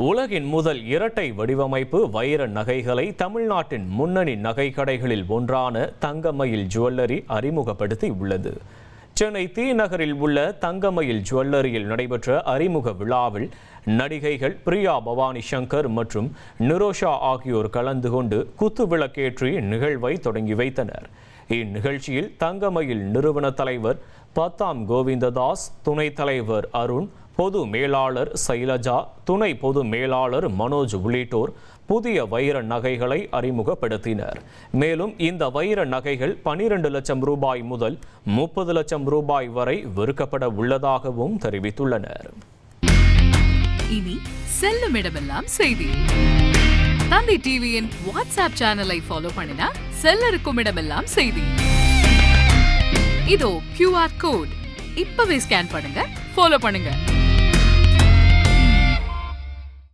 உலகின் முதல் இரட்டை வடிவமைப்பு வைர நகைகளை தமிழ்நாட்டின் முன்னணி நகை கடைகளில் ஒன்றான தங்கமயில் ஜுவல்லரி அறிமுகப்படுத்தி உள்ளது சென்னை தி நகரில் உள்ள தங்கமயில் ஜுவல்லரியில் நடைபெற்ற அறிமுக விழாவில் நடிகைகள் பிரியா பவானி சங்கர் மற்றும் நிரோஷா ஆகியோர் கலந்து கொண்டு குத்து விளக்கேற்றி நிகழ்வை தொடங்கி வைத்தனர். இந்நிகழ்ச்சியில் தங்கமயில் நிறுவன தலைவர் பத்தாம் கோவிந்ததாஸ் துணைத் தலைவர் அருண் பொது மேலாளர் சைலஜா துணை பொது மேலாளர் மனோஜ் உள்ளிட்டோர் புதிய வைர நகைகளை அறிமுகப்படுத்தினர். மேலும் இந்த வைர நகைகள் பனிரெண்டு லட்சம் ரூபாய் முதல் முப்பது லட்சம் ரூபாய் வரை விற்கப்பட உள்ளதாகவும் தெரிவித்துள்ளனர். இனி செல்லும் இடமெல்லாம் செய்தி. தந்தி டிவியின் வாட்ஸ்அப் சேனலை ஃபாலோ பண்ணினா செல்ல இருக்கும் இடமெல்லாம் செய்தி. இதோ கியூஆர் கோட் இப்பவே ஸ்கேன் பண்ணுங்க ஃபாலோ பண்ணுங்க.